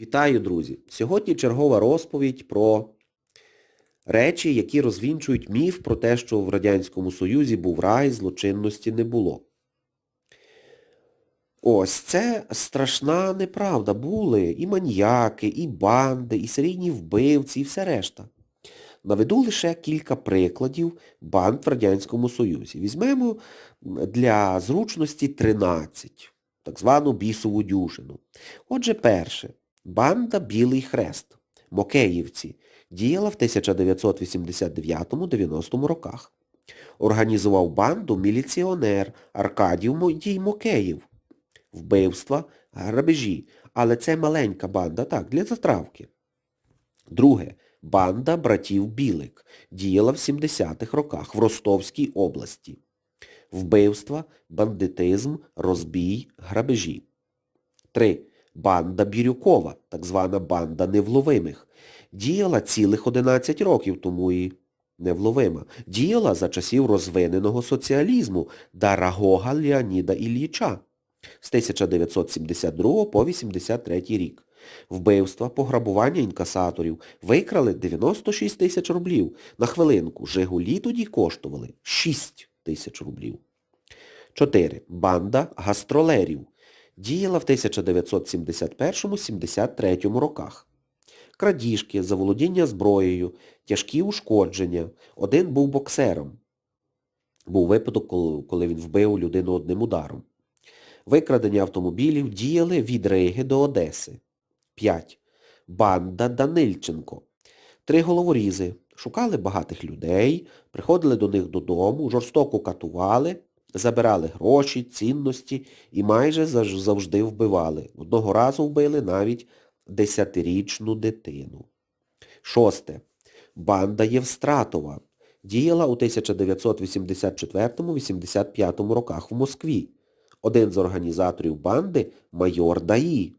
Вітаю, друзі! Сьогодні чергова розповідь про речі, які розвінчують міф про те, що в Радянському Союзі був рай, злочинності не було. Ось це страшна неправда. Були і маньяки, і банди, і серійні вбивці, і все решта. Наведу лише кілька прикладів банд в Радянському Союзі. Візьмемо для зручності 13, так звану бісову дюжину. Отже, перше. Банда Білий Хрест, Мокеївці, діяла в 1989-90 роках. Організував банду міліціонер Аркадій Модій Мокеїв. Вбивства, грабежі. Але це маленька банда, так, для затравки. Друге. Банда братів Білик. Діяла в 70-х роках в Ростовській області. Вбивства, бандитизм, розбій, грабежі. 3. Банда Бірюкова, так звана банда невловимих. Діяла цілих 11 років, тому і невловима. Діяла за часів розвиненого соціалізму Дарагога Леоніда Ілліча з 1972 по 83 рік. Вбивства, пограбування інкасаторів викрали 96 тисяч рублів. На хвилинку Жигулі тоді коштували 6 тисяч рублів. 4. Банда гастролерів. Діяла в 1971-73 роках. Крадіжки, заволодіння зброєю, тяжкі ушкодження. Один був боксером. Був випадок, коли- він вбив людину одним ударом. Викрадення автомобілів діяли від Риги до Одеси. 5. Банда Данильченко. Три головорізи. Шукали багатих людей, приходили до них додому, жорстоко катували, забирали гроші, цінності і майже завжди вбивали. Одного разу вбили навіть десятирічну дитину. Шосте. Банда Євстратова. Діяла у 1984-85 роках в Москві. Один з організаторів банди – майор Даї.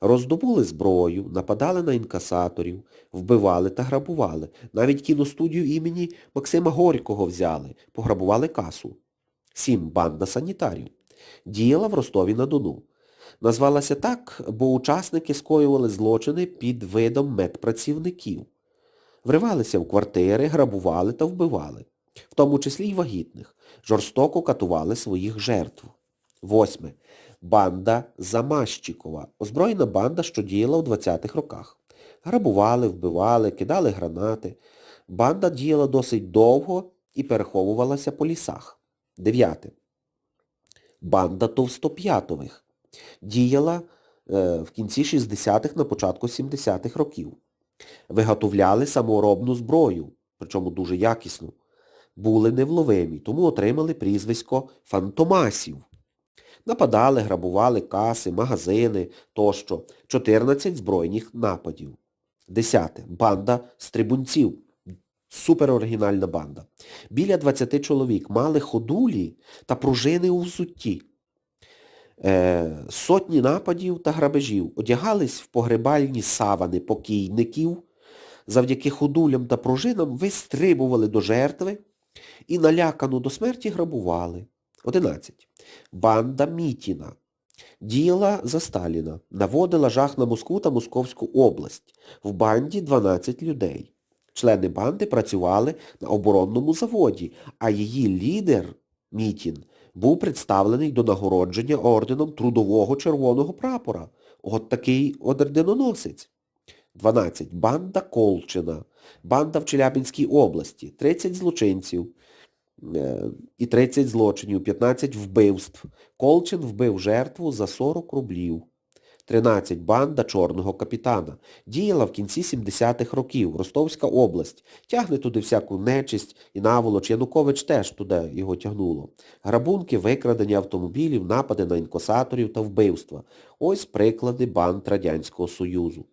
Роздобули зброю, нападали на інкасаторів, вбивали та грабували. Навіть кіностудію імені Максима Горького взяли, пограбували касу. 7. Банда санітарів. Діяла в Ростові-на-Дону. Назвалася так, бо учасники скоювали злочини під видом медпрацівників. Вривалися в квартири, грабували та вбивали, в тому числі й вагітних. Жорстоко катували своїх жертв. Восьме. Банда Замащикова. Озброєна банда, що діяла у 20-х роках. Грабували, вбивали, кидали гранати. Банда діяла досить довго і переховувалася по лісах. Дев'яте. Банда Товстоп'ятових. Діяла е, в кінці 60-х, на початку 70-х років. Виготовляли саморобну зброю, причому дуже якісну. Були невловимі, тому отримали прізвисько фантомасів. Нападали, грабували каси, магазини тощо. 14 збройних нападів. 10. Банда стрибунців. Супероригінальна банда. Біля 20 чоловік мали ходулі та пружини у взутті. Е, сотні нападів та грабежів. Одягались в погребальні савани покійників. Завдяки ходулям та пружинам вистрибували до жертви і налякану до смерті грабували. 11. Банда Мітіна. Діяла за Сталіна. Наводила жах на Москву та Московську область. В банді 12 людей. Члени банди працювали на оборонному заводі, а її лідер, Мітін, був представлений до нагородження орденом Трудового Червоного прапора. От такий орденоносець. 12. Банда Колчина. Банда в Челябинській області. 30 злочинців е, і 30 злочинів, 15 вбивств. Колчин вбив жертву за 40 рублів. 13. Банда Чорного капітана. Діяла в кінці 70-х років. Ростовська область. Тягне туди всяку нечисть і наволоч. Янукович теж туди його тягнуло. Грабунки, викрадення автомобілів, напади на інкосаторів та вбивства. Ось приклади банд Радянського Союзу.